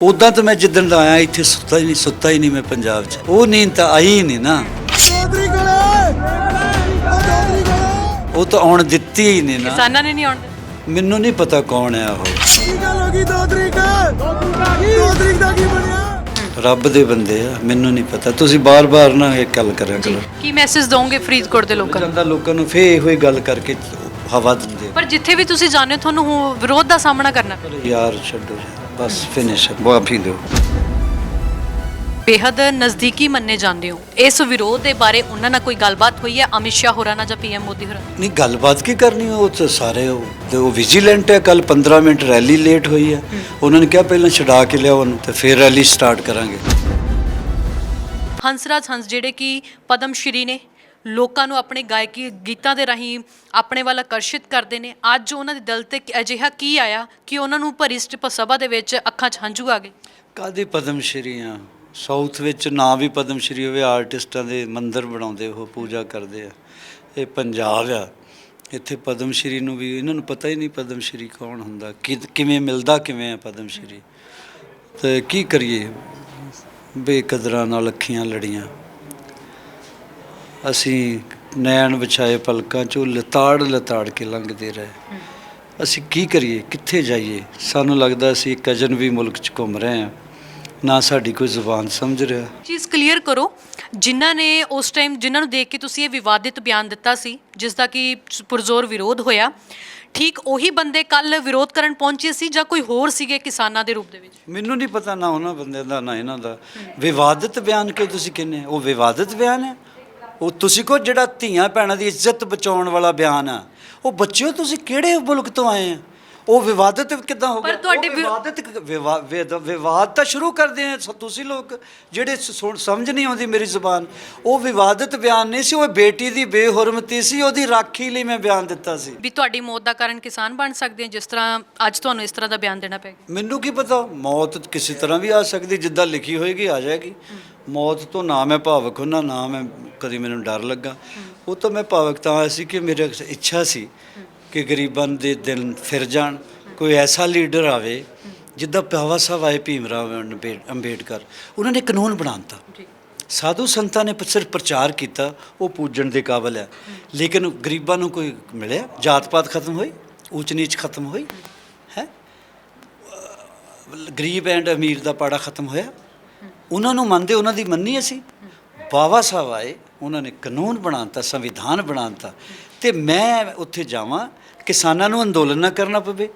ਉਦਾਂ ਤਾਂ ਮੈਂ ਜਿੱਦਣ ਦਾ ਆਇਆ ਇੱਥੇ ਸੁੱਤਾ ਹੀ ਨਹੀਂ ਸੁੱਤਾ ਹੀ ਨਹੀਂ ਮੈਂ ਪੰਜਾਬ 'ਚ। ਉਹ ਨੀਂਦ ਤਾਂ ਆਈ ਹੀ ਨਹੀਂ ਨਾ। ਉਹ ਤਾਂ ਆਉਣ ਦਿੱਤੀ ਹੀ ਨਹੀਂ ਨਾ। ਕਿਸਾਨਾਂ ਨੇ ਨਹੀਂ ਆਉਣ ਦਿੱਤਾ। ਮੈਨੂੰ ਨਹੀਂ ਪਤਾ ਕੌਣ ਆ ਉਹ। ਕੀ ਗੱਲ ਹੋ ਗਈ ਦੋ ਤਰੀਕ ਦੋ ਤਰੀਕ ਦਾ ਕੀ ਬਣਿਆ ਰੱਬ ਦੇ ਬੰਦੇ ਆ ਮੈਨੂੰ ਨਹੀਂ ਪਤਾ। ਤੁਸੀਂ ਬਾਰ-ਬਾਰ ਨਾ ਇਹ ਗੱਲ ਕਰਿਆ ਕਰੋ। ਕੀ ਮੈਸੇਜ ਦੋਗੇ ਫਰੀਦਕੋਟ ਦੇ ਲੋਕਾਂ ਨੂੰ? ਜਾਂਦਾ ਲੋਕਾਂ ਨੂੰ ਫੇਰ ਇਹੋ ਹੀ ਗੱਲ ਕਰਕੇ ਹਵਾ ਦਿੰਦੇ ਪਰ ਜਿੱਥੇ ਵੀ ਤੁਸੀਂ ਜਾਂਦੇ ਹੋ ਤੁਹਾਨੂੰ ਵਿਰੋਧ ਦਾ ਸਾਹਮਣਾ ਕਰਨਾ ਪੈਂਦਾ। ਯਾਰ ਛੱਡੋ ਯਾਰ, ਬਸ ਫਿਨਿਸ਼ ਮਾਫੀ ਦਿਓ। ਬੇਹੱਦ ਨਜ਼ਦੀਕੀ ਮੰਨੇ ਜਾਂਦੇ ਹੋ। ਇਸ ਵਿਰੋਧ ਦੇ ਬਾਰੇ ਉਹਨਾਂ ਨਾਲ ਕੋਈ ਗੱਲਬਾਤ ਹੋਈ ਹੈ? ਅਮਿਤ ਸ਼ਾਹ ਹੋਰਾਂ ਨਾਲ ਜਾਂ ਪੀਐਮ ਮੋਦੀ ਹੋਰਾਂ? ਨਹੀਂ ਗੱਲਬਾਤ ਕੀ ਕਰਨੀ ਉਹ ਤਾਂ ਸਾਰੇ ਉਹ ਤੇ ਉਹ ਵਿਜੀਲੈਂਟ ਹੈ। ਕੱਲ 15 ਮਿੰਟ ਰੈਲੀ ਲੇਟ ਹੋਈ ਹੈ। ਉਹਨਾਂ ਨੇ ਕਿਹਾ ਪਹਿਲਾਂ ਛਡਾ ਕੇ ਲਿਆਓ ਉਹਨੂੰ ਤੇ ਫਿਰ ਰੈਲੀ ਸਟਾਰਟ ਕਰਾਂਗੇ। ਹੰਸਰਾਜ ਹੰਸ ਜਿਹੜੇ ਕਿ ਪਦਮ ਸ਼੍ਰੀ ਨੇ ਲੋਕਾਂ ਨੂੰ ਆਪਣੇ ਗਾਇਕੀ ਗੀਤਾਂ ਦੇ ਰਾਹੀਂ ਆਪਣੇ ਵੱਲ ਆਕਰਸ਼ਿਤ ਕਰਦੇ ਨੇ। ਅੱਜ ਉਹਨਾਂ ਦੇ ਦਿਲ ਤੇ ਅਜਿਹਾ ਕੀ ਆਇਆ ਕਿ ਉਹਨਾਂ ਨੂੰ ਭਰਿਸ਼ਟ ਸਭਾ ਦੇ ਵਿੱਚ ਅੱਖਾਂ 'ਚ ਹੰਝੂ ਆ ਗਏ? ਕਾਦੀ ਪਦਮ ਸ਼੍ਰੀ ਆ ਸਾਊਥ ਵਿੱਚ ਨਾ ਵੀ ਪਦਮ ਸ਼੍ਰੀ ਹੋਵੇ, ਆਰਟਿਸਟਾਂ ਦੇ ਮੰਦਰ ਬਣਾਉਂਦੇ, ਉਹ ਪੂਜਾ ਕਰਦੇ ਆ। ਇਹ ਪੰਜਾਬ ਆ। ਇੱਥੇ ਪਦਮ ਸ਼੍ਰੀ ਨੂੰ ਵੀ, ਇਹਨਾਂ ਨੂੰ ਪਤਾ ਹੀ ਨਹੀਂ ਪਦਮ ਸ਼੍ਰੀ ਕੌਣ ਹੁੰਦਾ, ਕਿ ਕਿਵੇਂ ਮਿਲਦਾ, ਕਿਵੇਂ ਆ ਪਦਮ ਸ਼੍ਰੀ ਤੇ ਕੀ ਕਰੀਏ? ਬੇਕਦਰਾਂ ਨਾਲ ਅੱਖੀਆਂ ਲੜੀਆਂ। ਅਸੀਂ ਨੈਣ ਵਿਛਾਏ ਪਲਕਾਂ ਚੋਂ ਲਤਾੜ ਲਤਾੜ ਕੇ ਲੰਘਦੇ ਰਹੇ। ਅਸੀਂ ਕੀ ਕਰੀਏ? ਕਿੱਥੇ ਜਾਈਏ? ਸਾਨੂੰ ਲੱਗਦਾ ਅਸੀਂ ਇੱਕ ਅਜਨ ਵੀ ਮੁਲਕ 'ਚ ਘੁੰਮ ਰਹੇ ਹਾਂ। ਨਾ ਸਾਡੀ ਕੋਈ ਜ਼ੁਬਾਨ ਸਮਝ ਰਿਹਾ। ਚੀਜ਼ ਕਲੀਅਰ ਕਰੋ। ਜਿਨ੍ਹਾਂ ਨੇ ਉਸ ਟਾਈਮ ਜਿਨ੍ਹਾਂ ਨੂੰ ਦੇਖ ਕੇ ਤੁਸੀਂ ਇਹ ਵਿਵਾਦਿਤ ਬਿਆਨ ਦਿੱਤਾ ਸੀ ਜਿਸ ਦਾ ਕਿ ਪੁਰਜ਼ੋਰ ਵਿਰੋਧ ਹੋਇਆ ਠੀਕ ਉਹੀ ਬੰਦੇ ਕੱਲ ਵਿਰੋਧ ਕਰਨ ਪਹੁੰਚੇ ਸੀ ਜਾਂ ਕੋਈ ਹੋਰ ਸੀਗੇ ਕਿਸਾਨਾਂ ਦੇ ਰੂਪ ਦੇ ਵਿੱਚ? ਮੈਨੂੰ ਨਹੀਂ ਪਤਾ ਨਾ ਉਹਨਾਂ ਬੰਦਿਆਂ ਦਾ ਨਾ ਇਹਨਾਂ ਦਾ। ਵਿਵਾਦਿਤ ਬਿਆਨ ਕਿਉਂ ਤੁਸੀਂ ਕਹਿੰਦੇ ਹੋ? ਉਹ ਵਿਵਾਦਿਤ ਬਿਆਨ ਹੈ? ਉਹ ਤੁਸੀਂ ਕੋ ਜਿਹੜਾ ਧੀਆਂ ਭੈਣਾਂ ਦੀ ਇੱਜ਼ਤ ਬਚਾਉਣ ਵਾਲਾ ਬਿਆਨ ਆ ਉਹ ਬੱਚਿਓ ਤੁਸੀਂ ਕਿਹੜੇ ਮੁਲਕ ਤੋਂ ਆਏ ਆ? ਉਹ ਵਿਵਾਦਿਤ ਕਿੱਦਾਂ ਹੋ ਪਰ ਗਿਆ? ਤੁਹਾਡੇ ਵਿਵਾਦਿਤ ਵਿਵਾ- ਵਿਦ- ਵਿਵਾਦ ਤਾਂ ਸ਼ੁਰੂ ਕਰਦੇ ਆ ਤੁਸੀਂ ਲੋਕ ਜਿਹੜੇ ਸਮਝ ਨਹੀਂ ਆਉਂਦੀ ਮੇਰੀ ਜ਼ੁਬਾਨ। ਉਹ ਵਿਵਾਦਿਤ ਬਿਆਨ ਨਹੀਂ ਸੀ ਉਹ ਬੇਟੀ ਦੀ ਬੇਹੁਰਮਤੀ ਸੀ ਉਹਦੀ ਰਾਖੀ ਲਈ ਮੈਂ ਬਿਆਨ ਦਿੱਤਾ ਸੀ। ਵੀ ਤੁਹਾਡੀ ਮੌਤ ਦਾ ਕਾਰਨ ਕਿਸਾਨ ਬਣ ਸਕਦੇ ਆ ਜਿਸ ਤਰ੍ਹਾਂ ਅੱਜ ਤੁਹਾਨੂੰ ਇਸ ਤਰ੍ਹਾਂ ਦਾ ਬਿਆਨ ਦੇਣਾ ਪੈ ਗਿਆ। ਮੈਨੂੰ ਕੀ ਪਤਾ ਮੌਤ ਕਿਸੇ ਤਰ੍ਹਾਂ ਵੀ ਆ ਸਕਦੀ ਜਿੱਦਾਂ ਲਿਖੀ ਹੋਏਗੀ ਆ ਜਾਏਗੀ। ਮੌਤ ਤੋਂ ਨਾ ਮੈਂ ਭਾਵਕ ਹੁੰਨਾ ਨਾ ਮੈਂ ਕਦੀ ਮੈਨੂੰ ਡਰ ਲੱਗਾ। ਉਹ ਤਾਂ ਮੈਂ ਭਾਵਕ ਤਾਂ ਹੋਇਆ ਸੀ ਕਿ ਮੇਰੀ ਇੱਛਾ ਸੀ ਕਿ ਗਰੀਬਾਂ ਦੇ ਦਿਲ ਫਿਰ ਜਾਣ ਕੋਈ ਐਸਾ ਲੀਡਰ ਆਵੇ ਜਿੱਦਾਂ ਬਾਬਾ ਸਾਹਿਬ ਆਏ ਭੀਮ ਅੰਬੇ- ਅੰਬੇਡਕਰ। ਉਹਨਾਂ ਨੇ ਕਾਨੂੰਨ ਬਣਾਤਾ। ਸਾਧੂ ਸੰਤਾਂ ਨੇ ਸਿਰਫ ਪ੍ਰਚਾਰ ਕੀਤਾ ਉਹ ਪੂਜਣ ਦੇ ਕਾਬਲ ਹੈ। ਲੇਕਿਨ ਗਰੀਬਾਂ ਨੂੰ ਕੋਈ ਮਿਲਿਆ? ਜਾਤ ਪਾਤ ਖਤਮ ਹੋਈ? ਊਚ ਨੀਚ ਖਤਮ ਹੋਈ? ਹੈ? ਗਰੀਬ ਐਂਡ ਅਮੀਰ ਦਾ ਪਾੜਾ ਖਤਮ ਹੋਇਆ? ਉਹਨਾਂ ਨੂੰ ਮੰਨਦੇ ਉਹਨਾਂ ਦੀ ਮੰਨੀ ਅਸੀਂ? ਬਾਬਾ ਸਾਹਿਬ ਆਏ ਉਹਨਾਂ ਨੇ ਕਾਨੂੰਨ ਬਣਾਤਾ, ਸੰਵਿਧਾਨ ਬਣਾਤਾ ਤੇ ਮੈਂ ਉੱਥੇ ਜਾਵਾਂ, ਕਿਸਾਨਾਂ ਨੂੰ ਅੰਦੋਲਨ ਨਾ ਕਰਨਾ ਪਵੇ,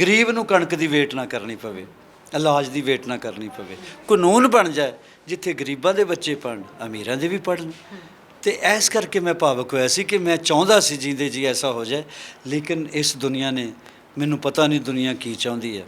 ਗਰੀਬ ਨੂੰ ਕਣਕ ਦੀ ਵੇਟ ਨਾ ਕਰਨੀ ਪਵੇ, ਇਲਾਜ ਦੀ ਵੇਟ ਨਾ ਕਰਨੀ ਪਵੇ, ਕਾਨੂੰਨ ਬਣ ਜਾਏ, ਜਿੱਥੇ ਗਰੀਬਾਂ ਦੇ ਬੱਚੇ ਪੜਨ ਅਮੀਰਾਂ ਦੇ ਵੀ ਪੜਨ ਤੇ ਐਸ ਕਰਕੇ ਮੈਂ ਭਾਵਕ ਹੋਇਆ ਸੀ ਕਿ ਮੈਂ ਚਾਹੁੰਦਾ ਸੀ ਜਿੰਦੇ ਜੀ ਐਸਾ ਹੋ ਜਾਏ, ਲੇਕਿਨ ਇਸ ਦੁਨੀਆ ਨੇ ਮੈਨੂੰ ਪਤਾ ਨਹੀਂ ਦੁਨੀਆ ਕੀ ਚਾਹੁੰਦੀ ਹੈ।